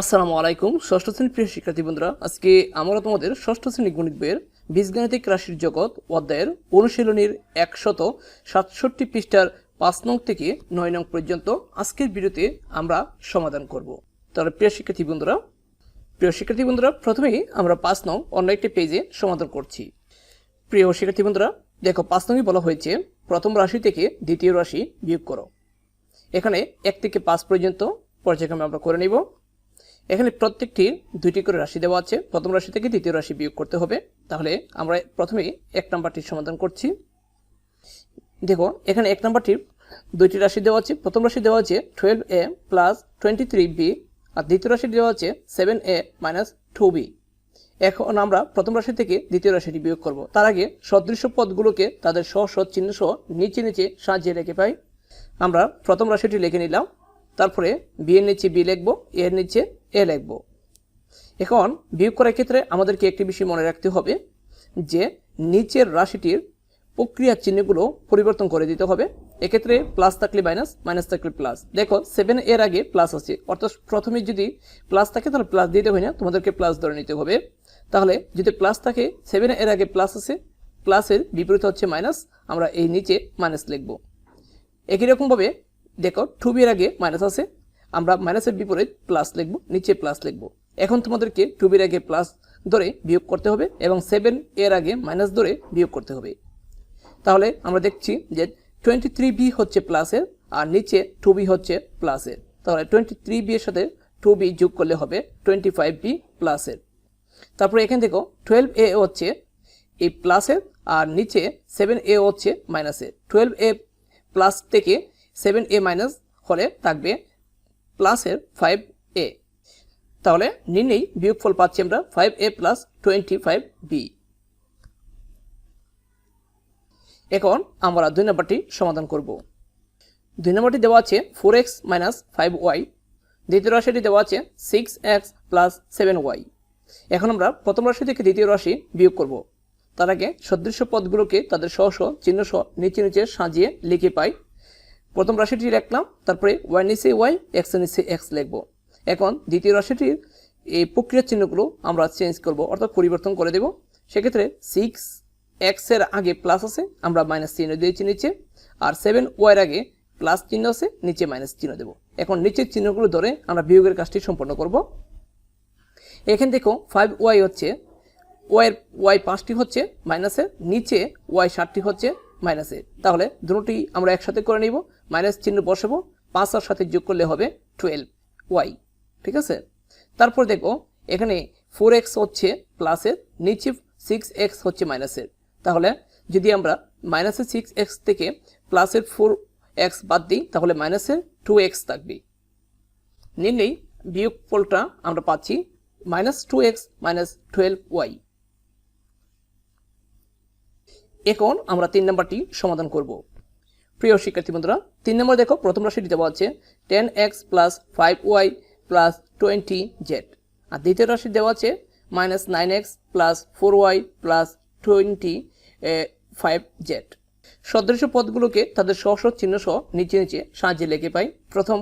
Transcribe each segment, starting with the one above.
আসসালামু আলাইকুম, ষষ্ঠ শ্রেণির প্রিয় শিক্ষার্থী বন্ধুরা। আজকে আমরা তোমাদের ষষ্ঠ শ্রেণি গণিত বইয়ের বীজগাণিতিক রাশির জগৎ অধ্যায়ের অনুশীলনীর একশত সাতষট্টি পৃষ্ঠার পাঁচ নং থেকে নয় নং পর্যন্ত আজকের ভিডিওতে আমরা সমাধান করব। তাহলে প্রিয় শিক্ষার্থী বন্ধুরা, প্রিয় শিক্ষার্থী বন্ধুরা, প্রথমেই আমরা পাঁচ নং অন্য একটি পেজে সমাধান করছি। প্রিয় শিক্ষার্থী বন্ধুরা, দেখো পাঁচ নংই বলা হয়েছে, প্রথম রাশি থেকে দ্বিতীয় রাশি বিয়োগ করো। এখানে এক থেকে পাঁচ পর্যন্ত পর্যায়ক্রমে আমরা করে নিব। এখানে প্রত্যেকটি দুইটি করে রাশি দেওয়া আছে। প্রথম রাশি থেকে দ্বিতীয় রাশি বিয়োগ করতে হবে। তাহলে আমরা প্রথমে এক নাম্বারটির সমাধান করছি। দেখো, এখানে এক নাম্বারটির দুইটি রাশি দেওয়া আছে। প্রথম রাশি দেওয়া আছে twelve a plus twenty three b আর দ্বিতীয় রাশি দেওয়া আছে seven a minus two b এখন আমরা প্রথম রাশি থেকে দ্বিতীয় রাশিটি বিয়োগ করব। তার আগে সদৃশ্য পদগুলোকে তাদের স্ব চিহ্ন সহ নিচে নিচে সাজিয়ে রেখে পাই। আমরা প্রথম রাশিটি লিখে নিলাম। তারপরে বি এর নিচে বি লিখব এ এর নিচে এ লিখব। এখন বিয়োগ করার ক্ষেত্রে আমাদেরকে একটি বিষয় মনে রাখতে হবে, যে নিচের রাশিটির প্রক্রিয়া চিহ্নগুলো পরিবর্তন করে দিতে হবে। এক্ষেত্রে প্লাস থাকলে মাইনাস মাইনাস থাকলে প্লাস দেখো সেভেন এর আগে প্লাস আছে, অর্থাৎ প্রথমে যদি প্লাস থাকে, তাহলে প্লাস দিতে হয় না, তোমাদেরকে প্লাস ধরে নিতে হবে। তাহলে যদি প্লাস থাকে সেভেন এর আগে প্লাস আছে প্লাসের বিপরীত হচ্ছে মাইনাস আমরা এই নিচে মাইনাস লিখব। একই রকমভাবে দেখো টু বির আগে মাইনাস আছে। আমরা মাইনাসের বিপরীত প্লাস লিখব, নিচে প্লাস লিখব। এখন তোমাদেরকে টু বির আগে প্লাস ধরে বিয়োগ করতে হবে এবং সেভেন এর আগে মাইনাস ধরে বিয়োগ করতে হবে। তাহলে আমরা দেখছি যে টোয়েন্টি থ্রি বি হচ্ছে প্লাসের আর নিচে টু বি হচ্ছে প্লাসের তাহলে টোয়েন্টি থ্রি বি এর সাথে টু বি যোগ করলে হবে টোয়েন্টি ফাইভ বি প্লাসের তারপরে এখানে দেখো টুয়েলভ এ হচ্ছে এই প্লাসের আর নিচে সেভেন এ হচ্ছে মাইনাসের টুয়েলভ এ প্লাস থেকে সেভেন এ মাইনাস হলে থাকবে প্লাসের ফাইভ এ তাহলে নির্ণেই বিয়োগফল পাচ্ছি আমরা five a plus twenty five b এখন আমরা দুই নম্বরটি সমাধান করব। দুই নম্বরটি দেওয়া আছে four x minus five y দ্বিতীয় রাশিটি দেওয়া আছে six x plus seven y এখন আমরা প্রথম রাশি থেকে দ্বিতীয় রাশি বিয়োগ করব। তার আগে সদৃশ্য পদগুলোকে তাদের সহ সহ চিহ্ন সহ নিচে নিচে সাজিয়ে লিখে পাই। প্রথম রাশিটি লিখলাম তারপরে ওয়াই নিচে ওয়াই এক্স নিচে এক্স লিখব। এখন দ্বিতীয় রাশিটির এই প্রক্রিয়া চিহ্নগুলো আমরা চেঞ্জ করব, অর্থাৎ পরিবর্তন করে দেব। সেক্ষেত্রে সিক্স এক্সের আগে প্লাস আছে, আমরা মাইনাস চিহ্ন দিয়েছি নিচে, আর সেভেন ওয়াইয়ের আগে প্লাস চিহ্ন আছে, নিচে মাইনাস চিহ্ন দেব। এখন নিচের চিহ্নগুলো ধরে আমরা বিয়োগের কাজটি সম্পন্ন করব। এখানে দেখো ফাইভ ওয়াই হচ্ছে ওয়াইয়ের ওয়াই পাঁচটি হচ্ছে মাইনাসের নিচে ওয়াই ষাটটি হচ্ছে মাইনাসের তাহলে দুটোটি আমরা একসাথে করে নিব, মাইনাস চিহ্ন বসাবো, পাঁচ আর সাথে যোগ করলে হবে টুয়েলভ ওয়াই ঠিক আছে? তারপর দেখো এখানে ফোর এক্স হচ্ছে প্লাসের নিচে সিক্স এক্স হচ্ছে মাইনাসের তাহলে যদি আমরা মাইনাসের সিক্স এক্স থেকে প্লাসের ফোর এক্স বাদ দিই, তাহলে মাইনাসের টু এক্স থাকবে। নিলেই বিয়োগ ফলটা আমরা পাচ্ছি minus two x minus twelve y এখন আমরা তিন নম্বরটি সমাধান করব। প্রিয় শিক্ষার্থী বন্ধুরা, তিন নম্বর দেখো, প্রথম রাশিটি দেওয়া আছে ten x plus five y plus twenty z আর দ্বিতীয় রাশি দেওয়া আছে minus nine x plus four y plus twenty five z সদৃশ্য পদগুলোকে তাদের চিহ্ন সহ নিচে নিচে সাহায্যে লিখে পাই। প্রথম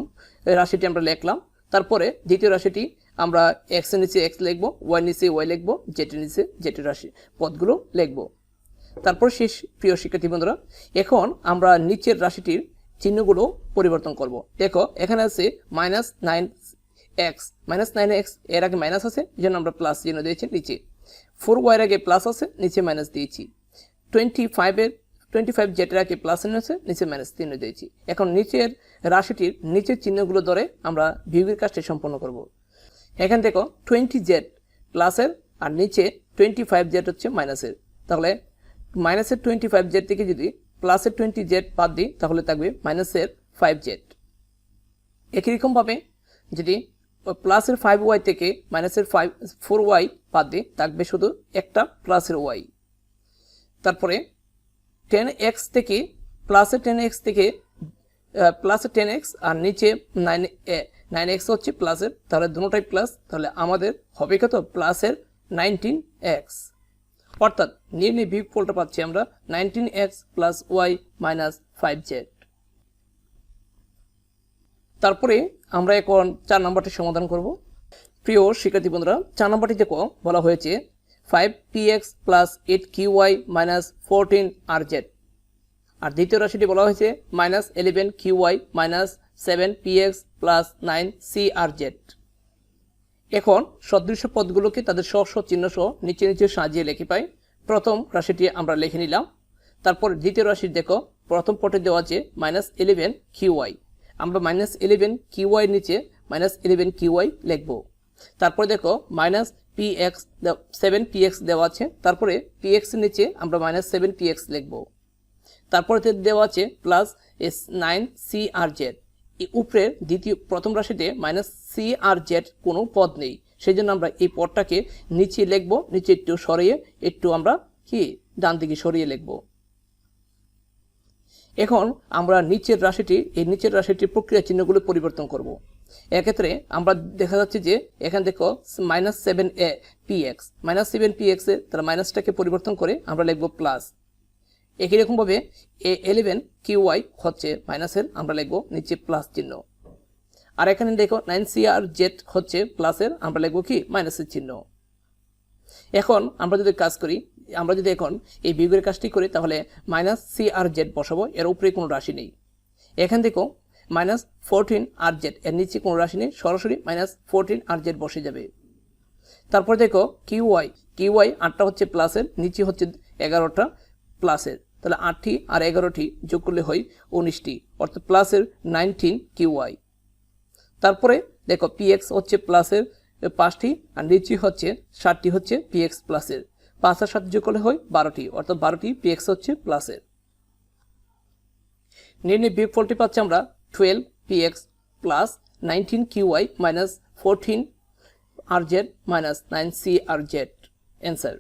রাশিটি আমরা লিখলাম, তারপরে দ্বিতীয় রাশিটি আমরা এক্সের নিচে এক্স লিখব ওয়াই নিচে ওয়াই লিখব জেটের নিচে জেটের রাশি পদগুলো লিখব। তারপর শেষ প্রিয় শিক্ষার্থী বন্ধুরা, এখন আমরা নিচের রাশিটির চিহ্নগুলো পরিবর্তন করব। দেখো, এখানে আছে minus nine x minus nine এক্সের আগে মাইনাস আছে যেন আমরা প্লাস চিহ্ন দিয়েছি নিচে। ফোর ওয়াইয়ের আগে প্লাস আছে, নিচে মাইনাস দিয়েছি। টোয়েন্টি ফাইভের টোয়েন্টি ফাইভ জেটের আগে প্লাস চিহ্ন আছে, নিচে মাইনাস চিহ্ন দিয়েছি। এখন নিচের রাশিটির নিচের চিহ্নগুলো ধরে আমরা বিয়োগের কাজটি সম্পন্ন করব। এখান দেখো টোয়েন্টি জেড প্লাসের আর নিচে টোয়েন্টি ফাইভ জেড হচ্ছে মাইনাসের তাহলে মাইনাসের টোয়েন্টি ফাইভ জেড থেকে যদি প্লাসের টোয়েন্টি জেড বাদ দিই, তাহলে থাকবে মাইনাসের ফাইভ জেড একই রকমভাবে যদি প্লাসের ফাইভ ওয়াই থেকে মাইনাসের ফাইভ ফোর ওয়াই বাদ দিই, থাকবে শুধু একটা প্লাসের ওয়াই তারপরে টেন এক্স থেকে প্লাসের টেন এক্স থেকে প্লাসের টেন এক্স আর নিচে নাইন নাইন এক্স হচ্ছে প্লাসের তাহলে দুটোটাই প্লাস তাহলে আমাদের হবে কত? প্লাসের নাইনটিন এক্স অর্থাৎ নির্ণয় বিয়োগ ফলটা পাচ্ছি আমরা nineteen x plus y minus five z তারপরে আমরা এখন চার নম্বরটি সমাধান করব। প্রিয় শিক্ষার্থী বন্ধুরা, চার নম্বরটি দেখো, বলা হয়েছে five p x plus eight q y minus fourteen r z আর দ্বিতীয় রাশিটি বলা হয়েছে minus eleven q y minus seven p x plus nine c r z এখন সদৃশ্য পদগুলোকে তাদের স্ব স্ব চিহ্ন সহ নিচে নিচে সাজিয়ে লিখে পাই। প্রথম রাশিটি আমরা লিখে নিলাম। তারপর দ্বিতীয় রাশি দেখো, প্রথম পটে দেওয়া আছে মাইনাস ইলেভেন কিউ ওয়াই আমরা মাইনাস ইলেভেন কিউ ওয়াই নিচে মাইনাস ইলেভেন কিউ ওয়াই লিখব। তারপরে দেখো minus p x seven p x দেওয়া আছে। তারপরে পি এক্স নিচে আমরা মাইনাস সেভেন পি এক্স লিখব। তারপরে দেওয়া আছে plus s nine c r z উপরের দ্বিতীয়, প্রথম রাশিতে মাইনাস সি আর জেড কোনো পদ নেই। সেই জন্য আমরা এই পদটাকে নিচে লিখব, নিচে একটু সরিয়ে, একটু আমরা কি ডান দিকে সরিয়ে লিখব। এখন আমরা নিচের রাশিটি, এই নিচের রাশিটির প্রক্রিয়া চিহ্নগুলো পরিবর্তন করব। এক্ষেত্রে আমরা দেখা যাচ্ছে যে এখানে দেখো minus seven a p x. Minus seven p এক্সে তারা মাইনাসটাকে পরিবর্তন করে আমরা লিখব প্লাস। একই রকমভাবে এ এলেভেন কিউ ওয়াই হচ্ছে মাইনাসের, আমরা লিখব নিচে প্লাস চিহ্ন। আর এখানে দেখো নাইন সি আর জেড হচ্ছে প্লাসের আমরা লিখব কি? মাইনাসের চিহ্ন। এখন আমরা যদি কাজ করি, আমরা যদি এখন এই বিয়োগের কাজটি করি, তাহলে মাইনাস সি আর জেড বসাবো, এর উপরে কোনো রাশি নেই। এখান দেখো মাইনাস ফোরটিন আর জেড এর নিচে কোনো রাশি নেই, সরাসরি মাইনাস ফোরটিন আর জেড বসে যাবে। তারপর দেখো কিউ ওয়াই কিউ ওয়াই আটটা হচ্ছে প্লাসের নিচে হচ্ছে এগারোটা প্লাসের তাহলে আটটি আর এগারোটি যোগ করলে হয় উনিশটি, অর্থাৎ প্লাসের নাইনটিন কিউ ওয়াই তারপরে দেখো পিএক্স হচ্ছে প্লাসের পাঁচটি, আর নিচে হচ্ছে ষাটটি হচ্ছে পিএক্স প্লাসের পাঁচ আর সাত যোগ করলে হয় বারোটি, অর্থাৎ বারোটি পিএক্স হচ্ছে প্লাসের নির্ণয় বিয়োগফলটি পাচ্ছি আমরা twelve p x plus nineteen q y minus fourteen r z minus nine c r z answer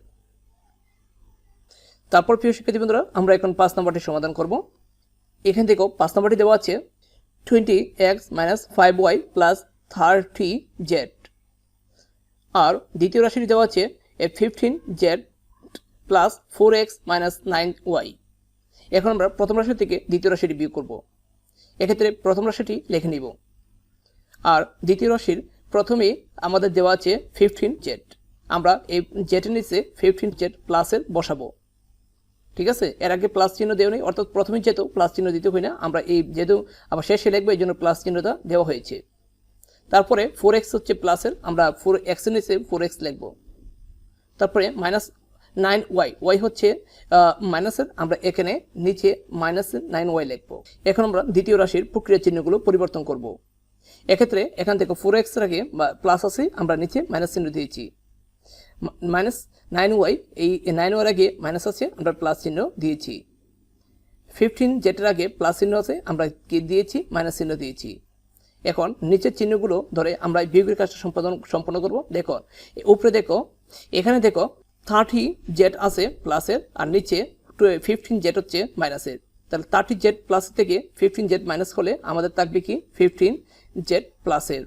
তারপর প্রিয় শিক্ষার্থী বন্ধুরা, আমরা এখন পাঁচ নম্বরটি সমাধান করব। এখান থেকেও পাঁচ নম্বরটি দেওয়া আছে twenty x minus five y plus thirty z আর দ্বিতীয় রাশিটি দেওয়া আছে এ fifteen z plus four x minus nine y এখন আমরা প্রথম রাশি থেকে দ্বিতীয় রাশিটি বিয়োগ করব। এক্ষেত্রে প্রথম রাশিটি লিখে নিব। আর দ্বিতীয় রাশির প্রথমেই আমাদের দেওয়া আছে ফিফটিন জেড আমরা এই জেটের নিচে ফিফটিন জেড প্লাসের বসাবো। ঠিক আছে? এর আগে প্লাস চিহ্ন দেওয়া নেই, অর্থাৎ প্রথমে যেহেতু প্লাস চিহ্ন দিতে হয় না, আমরা এই যেহেতু আবার শেষে লিখব এই জন্য প্লাস চিহ্নটা দেওয়া হয়েছে। তারপরে ফোর এক্স হচ্ছে প্লাসের আমরা ফোর এক্সের নিচে ফোর এক্স লিখব। তারপরে মাইনাস নাইন ওয়াই ওয়াই হচ্ছে মাইনাসের আমরা এখানে নিচে মাইনাসের নাইন ওয়াই লিখব। এখন আমরা দ্বিতীয় রাশির প্রক্রিয়া চিহ্নগুলো পরিবর্তন করব। এক্ষেত্রে এখান থেকে ফোর এক্স আগে বা প্লাস আছে, আমরা নিচে মাইনাস চিহ্ন দিয়েছি। মাইনাস নাইন ওয়াই, এই নাইন ওয়ার আগে মাইনাস আছে, আমরা প্লাস চিহ্ন দিয়েছি। ফিফটিন যেটার আগে প্লাস চিহ্ন আছে, আমরা কি দিয়েছি? মাইনাস চিহ্ন দিয়েছি। এখন নিচের চিহ্নগুলো ধরে আমরা বিয়োগের কাজটা সম্পাদন সম্পন্ন করব। দেখো, উপরে দেখো, এখানে দেখো থার্টি জেড আছে প্লাসের আর নিচে ফিফটিন জেড হচ্ছে মাইনাসের তাহলে থার্টি জেড প্লাস থেকে ফিফটিন জেড মাইনাস হলে আমাদের থাকবে কি? ফিফটিন জেড প্লাসের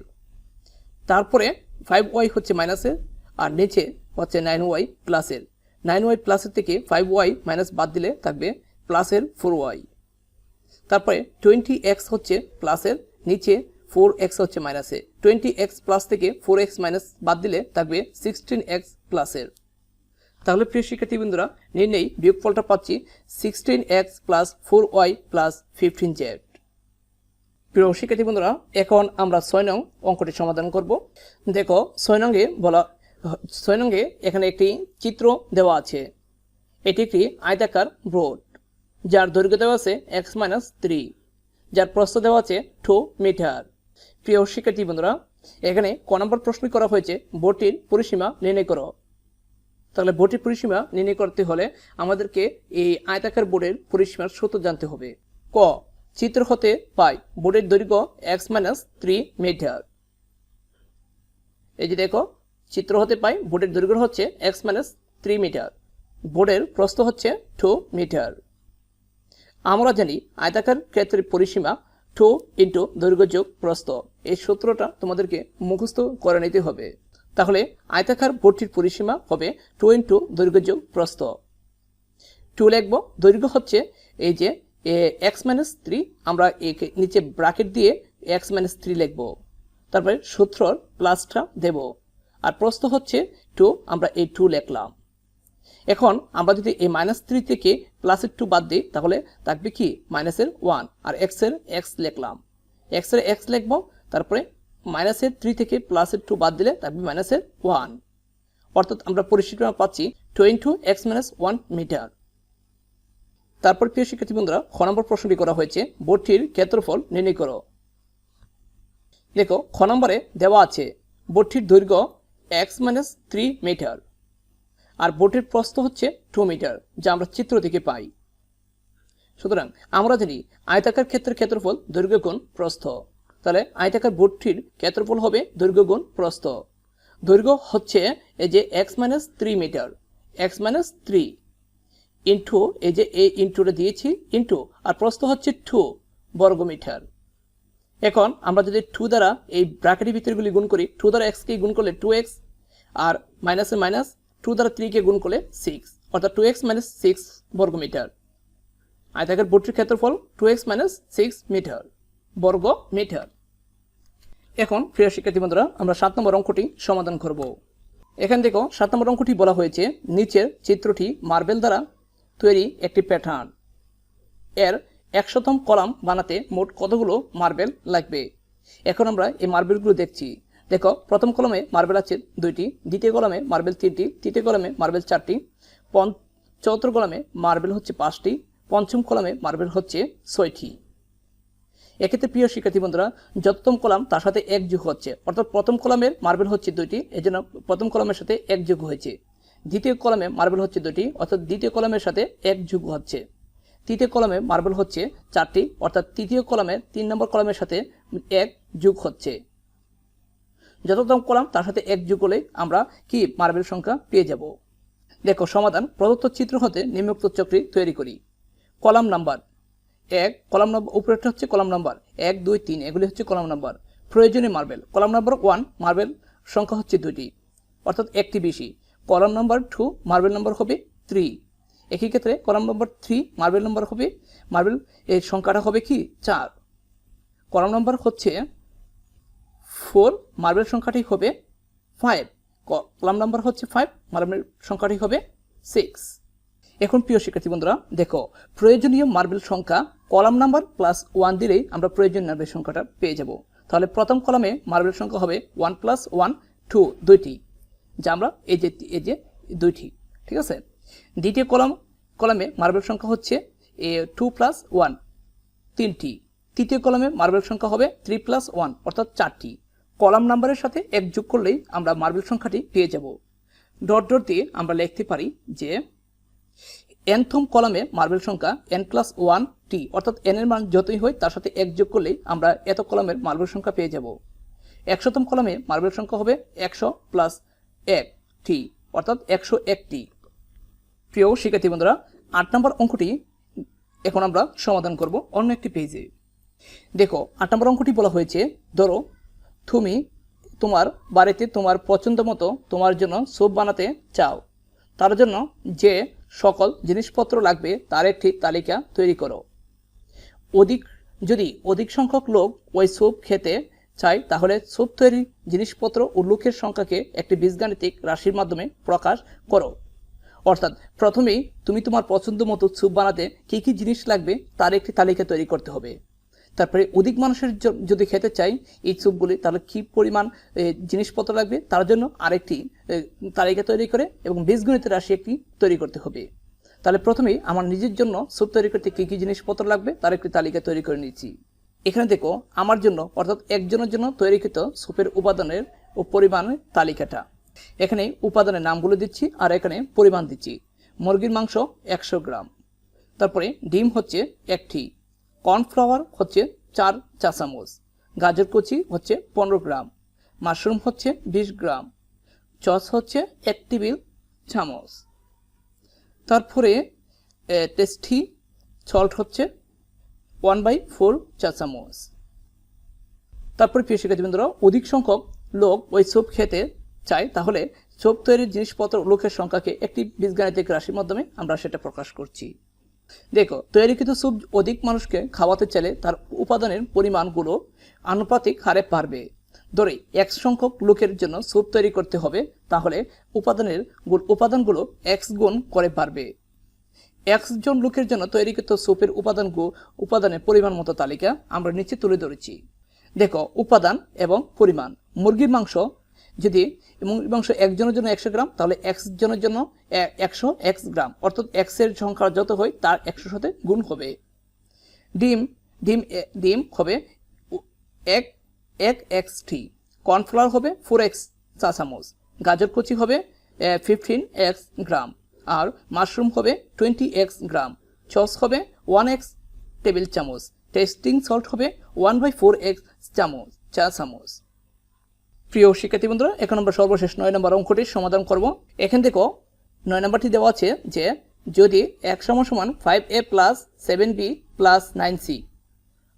তারপরে ফাইভ ওয়াই হচ্ছে মাইনাসের আর নিচে হচ্ছে নাইন ওয়াই প্লাসের নাইন ওয়াই প্লাসের থেকে ফাইভ ওয়াই মাইনাস বাদ দিলে থাকবে প্লাসের ফোর ওয়াই তারপরে টোয়েন্টি এক্স হচ্ছে প্লাসের নিচে ফোর এক্স হচ্ছে মাইনাসে টোয়েন্টি এক্স প্লাস থেকে ফোর এক্স মাইনাস বাদ দিলে থাকবে সিক্সটিন এক্স প্লাসের তাহলে প্রিয় শিক্ষার্থী বন্ধুরা নির্ণয় বিয়োগফলটা পাচ্ছি sixteen x plus four y plus fifteen z প্রিয় শিক্ষার্থী বন্ধুরা এখন আমরা ছয় নং অঙ্কটি সমাধান করব। দেখো, ছয় নঙ্গে বলা ছয় নঙ্গে এখানে একটি চিত্র দেওয়া আছে। এটি একটি আয়তাকার ব্রোড যার দৈর্ঘ্য দেওয়া আছে এক্স মাইনাস থ্রি যার প্রস্থ দেওয়া আছে টু মিটার প্রিয় শিক্ষার্থী বন্ধুরা, এখানে ক নম্বর প্রশ্ন করা হয়েছে বোর্ডটির পরিসীমা নির্ণয় করো। তাহলে বোর্ডটির পরিসীমা নির্ণয় করতে হলে আমাদেরকে এই আয়তাকার বোর্ডের পরিসীমার সূত্র জানতে হবে। ক, চিত্র হতে পাই বোর্ডের দৈর্ঘ্য এক্স মাইনাস থ্রি মিটার এই যে দেখো চিত্র হতে পাই, বোর্ডের দৈর্ঘ্য হচ্ছে এক্স মাইনাস থ্রি মিটার বোর্ডের প্রস্থ হচ্ছে টু মিটার আমরা জানি আয়তাকার ক্ষেত্রের পরিসীমা টু ইন্টু দৈর্ঘ্য যোগ প্রস্থ। এই সূত্রটা তোমাদেরকে মুখস্থ করে নিতে হবে। তাহলে আয়তাকার বোর্ডটির পরিসীমা হবে টু ইন্টু দৈর্ঘ্য যোগ প্রস্থ। টু লিখব, দৈর্ঘ্য হচ্ছে এই যে এক্স মাইনাস থ্রি আমরা একে নিচে ব্রাকেট দিয়ে এক্স মাইনাস থ্রি লিখব। তারপরে সূত্রর প্লাসটা দেব। আর প্রস্থ হচ্ছে টু আমরা এই টু লিখলাম। এখন আমরা যদি এই মাইনাস থ্রি থেকে প্লাসের টু বাদ দিই, তাহলে থাকবে কি? মাইনাসের ওয়ান আর এক্সের এক্স লিখলাম। এক্সের এক্স লিখব, তারপরে মাইনাসের থ্রি থেকে প্লাসের টু বাদ দিলে থাকবে মাইনাসের ওয়ান অর্থাৎ আমরা পরিস্থিতি পাচ্ছি two into x minus one metre তারপর প্রিয় শিক্ষার্থী বন্ধুরা, খ নম্বর প্রশ্নটি করা হয়েছে, বোর্ডটির ক্ষেত্রফল নির্ণয় করো। দেখো, খ নম্বরে দেওয়া আছে, বোর্ডটির দৈর্ঘ্য এক্স মাইনাস থ্রি মিটার আর বোটের প্রস্থ হচ্ছে টু মিটার যা আমরা চিত্র থেকে পাই। সুতরাং আমরা জানি আয়তাকার ক্ষেত্রের ক্ষেত্রফল দৈর্ঘ্য গুণ প্রস্থ। তাহলে আয়তাকার বোটটির ক্ষেত্রফল হবে দৈর্ঘ্য গুণ প্রস্থ। দৈর্ঘ্য হচ্ছে এই যে x minus three metre x minus three into এই যে এই ইন্টুটা দিয়েছি ইন্টু আর প্রস্থ হচ্ছে টু বর্গ মিটার এখন আমরা যদি টু দ্বারা এই ব্র্যাকেটের ভিতরগুলি গুণ করি টু দ্বারা এক্সকে গুণ করলে টু এক্স আর মাইনাসে মাইনাস টু দ্বারা থ্রিকে গুণ করলে সিক্স অর্থাৎ টু এক্স মাইনাস সিক্স বর্গ মিটার আয়তাকার বোর্ডটির ক্ষেত্রফল two x minus six metre বর্গ মিটার এখন প্রিয় শিক্ষার্থী বন্ধুরা, আমরা সাত নম্বর অঙ্কটি সমাধান করব। এখান থেকেও সাত নম্বর অঙ্কটি বলা হয়েছে, নিচের চিত্রটি মার্বেল দ্বারা তৈরি একটি প্যাটার্ন এর একশোতম কলাম বানাতে মোট কতগুলো মার্বেল লাগবে? এখন আমরা এই মার্বেলগুলো দেখছি। দেখো, প্রথম কলমে মার্বেল আছে দুইটি, দ্বিতীয় কলমে মার্বেল তিনটি, তৃতীয় কলমে মার্বেল চারটি চতুর্থ কলমে মার্বেল হচ্ছে পাঁচটি, পঞ্চম কলমে মার্বেল হচ্ছে ছয়টি। এক্ষেত্রে প্রিয় শিক্ষার্থী বন্ধুরা, যততম কলাম তার সাথে এক যুগ হচ্ছে। অর্থাৎ প্রথম কলামের মার্বেল হচ্ছে দুইটি এই জন্য প্রথম কলামের সাথে এক যুগ হয়েছে। দ্বিতীয় কলমে মার্বেল হচ্ছে দুটি অর্থাৎ দ্বিতীয় কলমের সাথে এক যুগ হচ্ছে। তৃতীয় কলমে মার্বেল হচ্ছে চারটি, অর্থাৎ তৃতীয় কলমে তিন নম্বর কলমের সাথে এক যুগ হচ্ছে। যততম কলাম, তার সাথে এক যুগ হলে আমরা কি মার্বেল সংখ্যা পেয়ে যাব? দেখো, সমাধান প্রদত্ত চিত্র হতে নিম্নোক্ত চক্রী তৈরি করি। কলাম নাম্বার এক, কলাম নম্বর উপরেরটা হচ্ছে কলাম নাম্বার এক, দুই, তিন, এগুলি হচ্ছে কলাম নাম্বার। প্রয়োজনীয় marble column number one marble সংখ্যা হচ্ছে দুটি অর্থাৎ একটি বেশি। Column number two marble number হবে থ্রি একই ক্ষেত্রে কলাম নম্বর থ্রি মার্বেল নম্বর হবে মার্বেল এর সংখ্যাটা হবে কি? চার। কলাম নম্বর হচ্ছে ফোর মার্বেল সংখ্যাটি হবে ফাইভ কলাম নাম্বার হচ্ছে ফাইভ মার্বেল সংখ্যাটি হবে সিক্স এখন প্রিয় শিক্ষার্থী বন্ধুরা, দেখো, প্রয়োজনীয় মার্বেল সংখ্যা কলাম নাম্বার প্লাস ওয়ান দিলেই আমরা প্রয়োজনীয় মার্বেল সংখ্যাটা পেয়ে যাব। তাহলে প্রথম কলামে মার্বেল সংখ্যা হবে ওয়ান প্লাস ওয়ান টু দুইটি। যা আমরা এই যে এই যে দুইটি, ঠিক আছে? দ্বিতীয় কলাম, কলামে মার্বেল সংখ্যা হচ্ছে এ টু প্লাস ওয়ান তিনটি। তৃতীয় কলামে মার্বেল সংখ্যা হবে থ্রি প্লাস ওয়ান অর্থাৎ চারটি। কলাম নাম্বারের সাথে এক যোগ করলেই আমরা মার্বেল সংখ্যাটি পেয়ে যাব। ডট ডট দিয়ে আমরা লিখতে পারি যে এনথম কলামে মার্বেল সংখ্যা এন প্লাস ওয়ান টি অর্থাৎ এন এর মান যতই হয় তার সাথে এক যোগ করলেই আমরা এত কলামের মার্বেল সংখ্যা পেয়ে যাব। একশোতম কলামে মার্বেল সংখ্যা হবে একশো প্লাস এক টি অর্থাৎ একশো একটি প্রিয় শিক্ষার্থী বন্ধুরা, আট নম্বর অঙ্কটি এখন আমরা সমাধান করব অন্য একটি পেজে। দেখো, আট নম্বর অঙ্কটি বলা হয়েছে, ধরো, তুমি তোমার বাড়িতে তোমার পছন্দ মতো তোমার জন্য স্যুপ বানাতে চাও। তার জন্য যে সকল জিনিসপত্র লাগবে তার একটি তালিকা তৈরি করো। অধিক, যদি অধিক সংখ্যক লোক ওই স্যুপ খেতে চায়, তাহলে স্যুপ তৈরি জিনিসপত্র লোকের সংখ্যাকে একটি বীজগাণিতিক রাশির মাধ্যমে প্রকাশ করো। অর্থাৎ প্রথমেই তুমি তোমার পছন্দ মতো স্যুপ বানাতে কী কী জিনিস লাগবে তার একটি তালিকা তৈরি করতে হবে। তারপরে অধিক মানুষের যদি খেতে চাই, এই স্যুপগুলি তাহলে কী পরিমাণ জিনিসপত্র লাগবে তার জন্য আরেকটি তালিকা তৈরি করে এবং বীজগণিতের রাশি একটি তৈরি করতে হবে। তাহলে প্রথমেই আমার নিজের জন্য স্যুপ তৈরি করতে কী কী জিনিসপত্র লাগবে তার একটি তালিকা তৈরি করে নিয়েছি এখানে দেখো, আমার জন্য অর্থাৎ একজনের জন্য তৈরিকৃত স্যুপের উপাদানের ও পরিমাণের তালিকাটা। এখানে উপাদানের নামগুলো দিচ্ছি আর এখানে পরিমাণ দিচ্ছি। মুরগির মাংস একশো গ্রাম। তারপরে ডিম হচ্ছে একটি। কর্নফ্লাওয়ার হচ্ছে চার চা চামচ গাজর কুচি হচ্ছে পনেরো গ্রাম। মাশরুম হচ্ছে বিশ গ্রাম। চস হচ্ছে এক টেবিল চামচ। তারপরে টেস্টি সল্ট হচ্ছে ওয়ান বাই ফোর চা চামচ তারপরে প্রিয় শিক্ষার্থীবৃন্দরা, অধিক সংখ্যক লোক ওই স্যুপ খেতে চায় তাহলে স্যুপ তৈরির জিনিসপত্র লোকের সংখ্যাকে একটি বীজগাণিতিক রাশির মাধ্যমে আমরা সেটা প্রকাশ করছি। দেখো, তৈরিকৃত স্যুপ অধিক মানুষকে খাওয়াতে চাইলে তার উপাদানের পরিমাণগুলো আনুপাতিক হারে পারবে ধরে, এক সংখ্যক লোকের জন্য স্যুপ তৈরি করতে হবে, তাহলে উপাদানের উপাদানগুলো এক্স গুণ করে বাড়বে। এক্স জন লোকের জন্য তৈরিকৃত স্যুপের উপাদান উপাদানের পরিমাণ মতো তালিকা আমরা নিচে তুলে ধরেছি। দেখো, উপাদান এবং পরিমাণ। মুরগির মাংস যদি এবং মাংস একজনের জন্য একশো গ্রাম, তাহলে এক্স জনের জন্য একশো এক্স গ্রাম। অর্থাৎ এক্সের সংখ্যা যত হয়, তার একশো সাথে গুণ হবে। ডিম ডিম ডিম হবে এক এক এক্স টি। কর্নফ্লাওয়ার হবে ফোর এক্স চা চামচ গাজর কচি হবে ফিফটিন এক্স গ্রাম। আর মাশরুম হবে টোয়েন্টি এক্স গ্রাম। সস হবে ওয়ান এক্স টেবিল চামচ। টেস্টিং সল্ট হবে ওয়ান বাই ফোর এক্স চামচ চা চামচ প্রিয় শিক্ষার্থী বন্ধুরা, এখন আমরা সর্বশেষ নয় নম্বর অঙ্কটির সমাধান করব। এখান থেকেও নয় নম্বরটি দেওয়া আছে যে যদি এক সমান সমান five a plus seven b plus nine c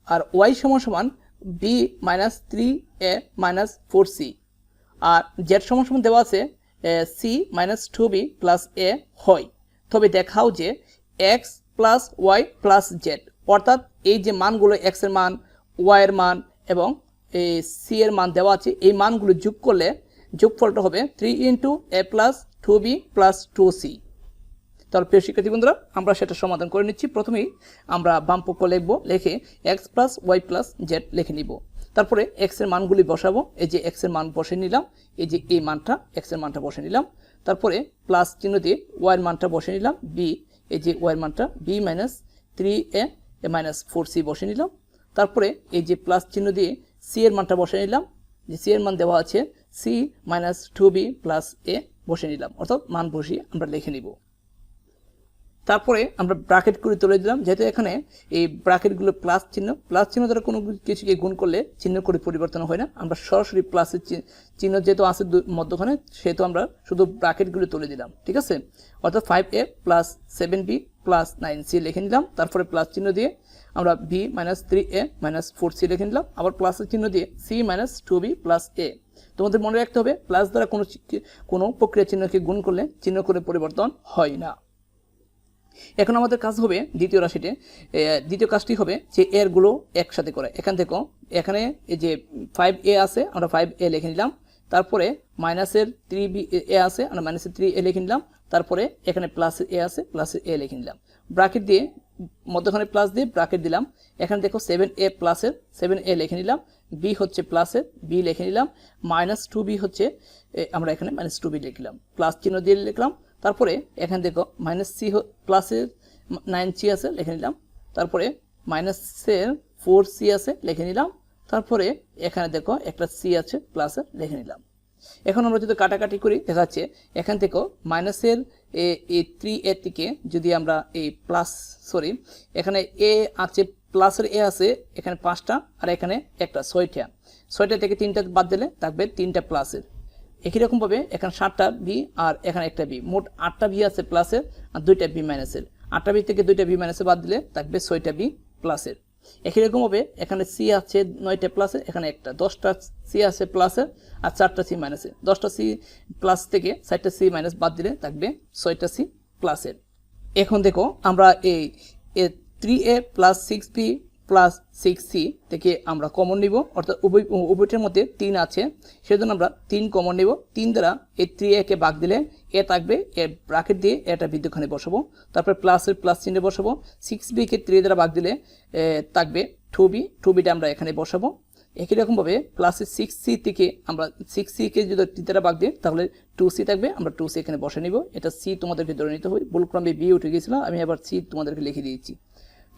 R y সমান সমান b minus three a minus four c R z সমান সমান দেওয়া আছে c minus two b plus a হয়। তবে দেখাও যে x plus y plus z অর্থাৎ এই যে মানগুলো এক্সের মান ওয়াইয়ের মান এবং সি এর মান দেওয়া আছে, এই মানগুলো যোগ করলে যোগফলটা হবে three into a plus two b plus two c তাহলে প্রিয় শিক্ষার্থী বন্ধুরা, আমরা সেটা সমাধান করে নিচ্ছি। প্রথমেই আমরা বাম পক্ষ লিখব, লিখে x plus y plus z লিখে নিব। তারপরে এক্সের মানগুলি বসাবো। এই যে এক্সের মান বসে নিলাম, এই যে এই মানটা এক্সের মানটা বসে নিলাম। তারপরে প্লাস চিহ্ন দিয়ে ওয়াই এর মানটা বসে নিলাম বি এই যে ওয়াই এর মানটা b minus three a minus four c বসে নিলাম। তারপরে এই যে প্লাস চিহ্ন দিয়ে সি এর মানটা বসে নিলাম। যে সি এর মান দেওয়া আছে c minus two b plus a বসে নিলাম। অর্থাৎ মান বসিয়ে আমরা লিখে নিব। তারপরে আমরা ব্রাকেট করে তুলে দিলাম। যেহেতু এখানে এই ব্রাকেটগুলো প্লাস চিহ্ন প্লাস চিহ্ন দ্বারা কোনো কিছুকে গুণ করলে চিহ্ন করে পরিবর্তন হয় না। আমরা সরাসরি প্লাসের চিহ্ন যেহেতু আছে মধ্যখানে, সেহেতু আমরা শুধু ব্রাকেটগুলো তুলে দিলাম। ঠিক আছে? অর্থাৎ five a plus seven b plus nine c লিখে নিলাম, তারপরে প্লাস চিহ্ন দিয়ে আমরা b minus three a minus four c লিখে নিলাম, আবার প্লাসের চিহ্ন দিয়ে c minus two b plus a তোমাদের মনে রাখতে হবে প্লাস দ্বারা কোনো কোনো প্রক্রিয়া চিহ্নকে গুণ করলে চিহ্ন করে পরিবর্তন হয় না। এখন আমাদের কাজ হবে দ্বিতীয় রাশিতে দ্বিতীয় কাজটি হবে যে এরগুলো একসাথে করে। এখান থেকে এখানে এই যে ফাইভ এ আছে, আমরা ফাইভ এ লিখে নিলাম, তারপরে মাইনাসের থ্রি বি এ আছে, আমরা মাইনাসের থ্রি এ লিখে নিলাম তারপরে এখানে প্লাসের এ আছে প্লাসের এ লিখে নিলাম। ব্রাকেট দিয়ে, মধ্যখানে প্লাস দিয়ে ব্রাকেট দিলাম। এখানে দেখো সেভেন এ প্লাসের সেভেন এ লিখে নিলাম। বি হচ্ছে প্লাসের বি লিখে নিলাম। মাইনাস টু বি হচ্ছে আমরা এখানে মাইনাস টু বি লিখলাম প্লাস চিহ্ন দিয়ে লিখলাম। তারপরে এখানে দেখো মাইনাস সি প্লাসের নাইন সি আছে, লিখে নিলাম। তারপরে মাইনাসের ফোর সি আছে, লিখে নিলাম। তারপরে এখানে দেখো একটা সি আছে প্লাসের লিখে নিলাম। এখন আমরা যদি কাটাকাটি করি, দেখা যাচ্ছে এখান থেকেও মাইনাসের এই থ্রি এ থেকে যদি আমরা এই প্লাস সরি এখানে এ আছে প্লাসের এ আছে, এখানে পাঁচটা আর এখানে একটা, ছয়টা। ছয়টা থেকে তিনটা বাদ দিলে থাকবে তিনটা প্লাসের একই রকমভাবে এখানে সাতটা বি আর এখানে একটা বি মোট আটটা বি আছে প্লাসের আর দুইটা বি মাইনাসের আটটা বি থেকে দুইটা বি মাইনাসের বাদ দিলে থাকবে ছয়টা বি প্লাসের একই হবে, এখানে সি আছে নয়টা প্লাসে এখানে একটা। দশটা সি আছে প্লাসে আর চারটা সি মাইনাসে দশটা সি প্লাস থেকে চারটা সি মাইনাস বাদ দিলে থাকবে ছয়টা সি প্লাসের এখন দেখো, আমরা এই three a plus six b plus six c থেকে আমরা কমন নিব, অর্থাৎ উভয়, উভয়টার মধ্যে তিন আছে, সেজন্য আমরা তিন কমন নিব। তিন দ্বারা এই থ্রি একে বাগ দিলে এ থাকবে, এ ব্রাকেট দিয়ে এটা বিদ্যুৎখানে বসাবো। তারপরে প্লাসের প্লাস চিহ্নে বসাবো। সিক্স বিকে থ্রি দ্বারা বাগ দিলে থাকবে টু বি টু বিটা আমরা এখানে বসাবো। একই রকমভাবে প্লাসের সিক্স সি থেকে আমরা সিক্স সিকে যদি তিন দ্বারা বাগ দিই, তাহলে টু সি থাকবে। আমরা টু সি এখানে বসে নিব। এটা সি তোমাদেরকে ধরে নিতে হবে। ভুলক্রমে বি উঠে গিয়েছিল। আমি আবার সি তোমাদেরকে লিখে দিয়েছি।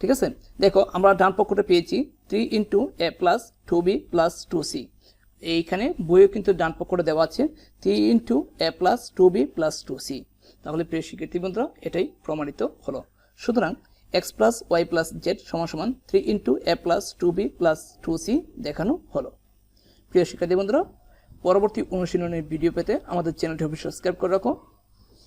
ঠিক আছে? দেখো, আমরা ডান পক্ষটা পেয়েছি three into a plus two b plus two c এইখানে বইও কিন্তু ডান পক্ষটা দেওয়া আছে three into a plus two b plus two c তাহলে প্রিয় শিক্ষার্থী বন্ধুরা, এটাই প্রমাণিত হলো। সুতরাং x plus y plus z সমান সমান three into a plus two b plus two c দেখানো হলো। প্রিয় শিক্ষার্থী বন্ধুরা, পরবর্তী অনুশীলনের ভিডিও পেতে আমাদের চ্যানেলটি অবশ্যই সাবস্ক্রাইব করে রাখো।